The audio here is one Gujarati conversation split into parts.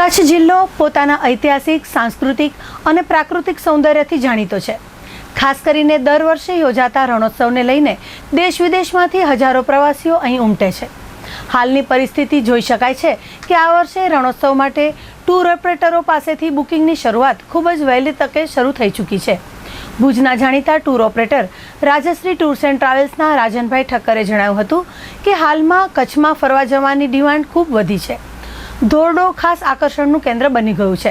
કચ્છ જિલ્લો પોતાના ઐતિહાસિક, સાંસ્કૃતિક અને પ્રાકૃતિક સૌંદર્યથી જાણીતો છે. ખાસ કરીને દર વર્ષે યોજાતા રણોત્સવને લઈને દેશ વિદેશમાંથી હજારો પ્રવાસીઓ અહીં ઉમટે છે. હાલની પરિસ્થિતિ જોઈ શકાય છે કે આ વર્ષે રણોત્સવ માટે ટૂર ઓપરેટરો પાસેથી બુકિંગની શરૂઆત ખૂબ જ વહેલી તકે શરૂ થઈ ચૂકી છે. ભુજના જાણીતા tour operator Rajshree tours and ટ્રાવેલ્સના રાજનભાઈ ઠક્કરે જણાવ્યું હતું કે હાલમાં કચ્છમાં ફરવા જવાની ડિમાન્ડ ખૂબ વધી છે. ધોરડો ખાસ આકર્ષણનું કેન્દ્ર બની ગયું છે.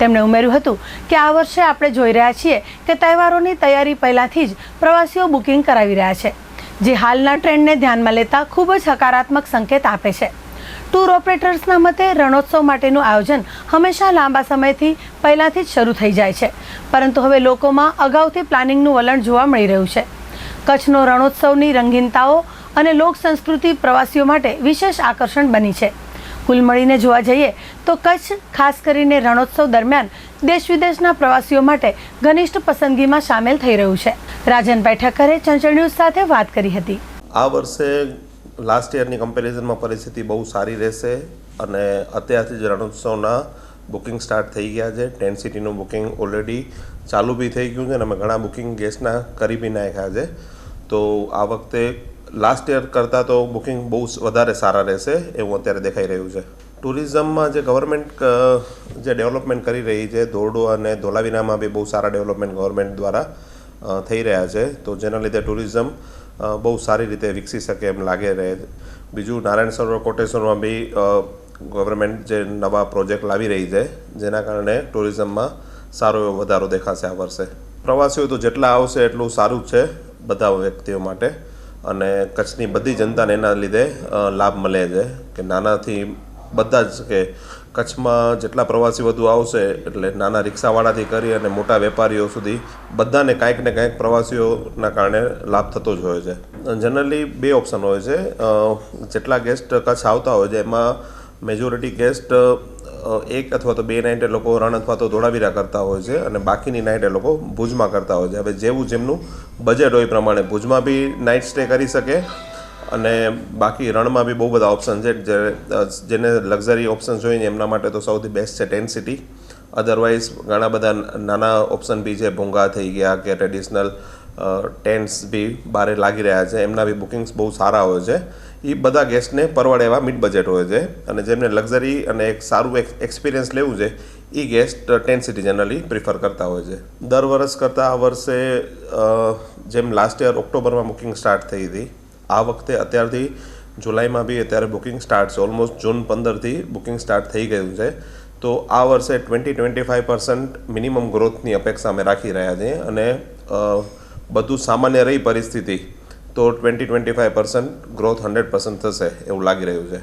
તેમણે ઉમેર્યું હતું કે આ વર્ષે આપણે જોઈ રહ્યા છીએ કે તહેવારોની તૈયારી પહેલાંથી જ પ્રવાસીઓ બુકિંગ કરાવી રહ્યા છે, જે હાલના ટ્રેન્ડને ધ્યાનમાં લેતા ખૂબ જ હકારાત્મક સંકેત આપે છે. ટૂર ઓપરેટર્સના મતે રણોત્સવ માટેનું આયોજન હંમેશા લાંબા સમયથી પહેલાંથી જ શરૂ થઈ જાય છે, પરંતુ હવે લોકોમાં અગાઉથી પ્લાનિંગનું વલણ જોવા મળી રહ્યું છે. કચ્છનો રણોત્સવની રંગીનતાઓ અને લોક સંસ્કૃતિ પ્રવાસીઓ માટે વિશેષ આકર્ષણ બની છે. કુલ મળીને જોવા જઈએ તો કચ્છ, ખાસ કરીને રણોત્સવ દરમિયાન દેશ વિદેશના પ્રવાસીઓ માટે ઘનિષ્ઠ પસંદગીમાં સામેલ થઈ રહ્યું છે. રાજનભાઈ ઠક્કરે ચંચળ ન્યૂઝ સાથે વાત કરી હતી. આ વર્ષે લાસ્ટ યરની કમ્પેરિઝનમાં પરિસ્થિતિ બહુ સારી રહેશે અને અત્યારથી જ રણોત્સવના બુકિંગ સ્ટાર્ટ થઈ ગયા છે. ટેન સિટીનું બુકિંગ ઓલરેડી ચાલુ બી થઈ ગયું છે અને અમે ઘણા બુકિંગ ગેસ્ટના કરી બી નાખ્યા છે. તો આ વખતે લાસ્ટ યર કરતાં તો બુકિંગ બહુ વધારે સારા રહેશે એવું અત્યારે દેખાઈ રહ્યું છે. ટુરિઝમમાં જે ગવર્મેન્ટ જે ડેવલપમેન્ટ કરી રહી છે, ધોરડો અને ધોલાવીરામાં બી બહુ સારા ડેવલપમેન્ટ ગવર્મેન્ટ દ્વારા થઈ રહ્યા છે. તો જેના લીધે ટુરિઝમ બહુ સારી રીતે વિકસી શકે એમ લાગે રહે. બીજું નારાયણ સરોવર કોટેશ્વરમાં બી ગવર્મેન્ટ જે નવા પ્રોજેક્ટ લાવી રહી છે, જેના કારણે ટુરિઝમમાં સારો એવો વધારો દેખાશે આ વર્ષે. પ્રવાસીઓ તો જેટલા આવશે એટલું સારું છે, બધા વ્યક્તિઓ માટે. અને કચ્છની બધી જનતાને એના લીધે લાભ મળે છે કે નાનાથી બધા જ કે કચ્છમાં જેટલા પ્રવાસી વધુ આવશે, એટલે નાના રિક્ષાવાળાથી કરી અને મોટા વેપારીઓ સુધી બધાને કાંઈક ને કાંઈક પ્રવાસીઓના કારણે લાભ થતો જ હોય છે. જનરલી બે ઓપ્શન હોય છે. જેટલા ગેસ્ટ કચ્છ આવતા હોય છે, એમાં મેજોરિટી ગેસ્ટ એક અથવા તો બે નાઇટ લોકો રણ અથવા તો ધોળાવીરા કરતા હોય છે અને બાકીની નાઇટ લોકો ભુજમાં કરતા હોય છે. હવે જેવું જેમનું બજેટ હોય પ્રમાણે ભુજમાં બી નાઇટ સ્ટે કરી શકે અને બાકી રણમાં બી બહુ બધા ઓપ્શન છે. જે જેને લક્ઝરી ઓપ્શન જોઈને એમના માટે તો સૌથી બેસ્ટ છે ટેન સિટી અધરવાઇઝ ઘણા બધા નાના ઓપ્શન બી છે. ભૂંગા થઈ ગયા કે ટ્રેડિશનલ ટેન્ટ્સ બી બારે લાગી રહ્યા છે. એમના બી બુકિંગ્સ બહુ સારા હોય છે. એ બધા ગેસ્ટને પરવડે એવા મિડ બજેટ હોય છે. અને જેમને લક્ઝરી અને એક સારું એક એક્સપિરિયન્સ લેવું છે એ guest tent city generally prefer કરતા હોય છે. દર વર્ષ કરતાં આ વર્ષે જેમ લાસ્ટ યર ઓક્ટોબરમાં બુકિંગ સ્ટાર્ટ થઈ હતી, આ વખતે અત્યારથી જુલાઈમાં બી અત્યારે બુકિંગ સ્ટાર્ટ છે. ઓલમોસ્ટ જૂન પંદરથી બુકિંગ સ્ટાર્ટ થઈ ગયું છે. તો આ વર્ષે twenty twenty five percent minimum ગ્રોથની અપેક્ષા અમે રાખી રહ્યા છીએ. અને બધું સામાન્ય રહી પરિસ્થિતિ, તો twenty twenty five percent growth hundred percent થશે એવું લાગી રહ્યું છે.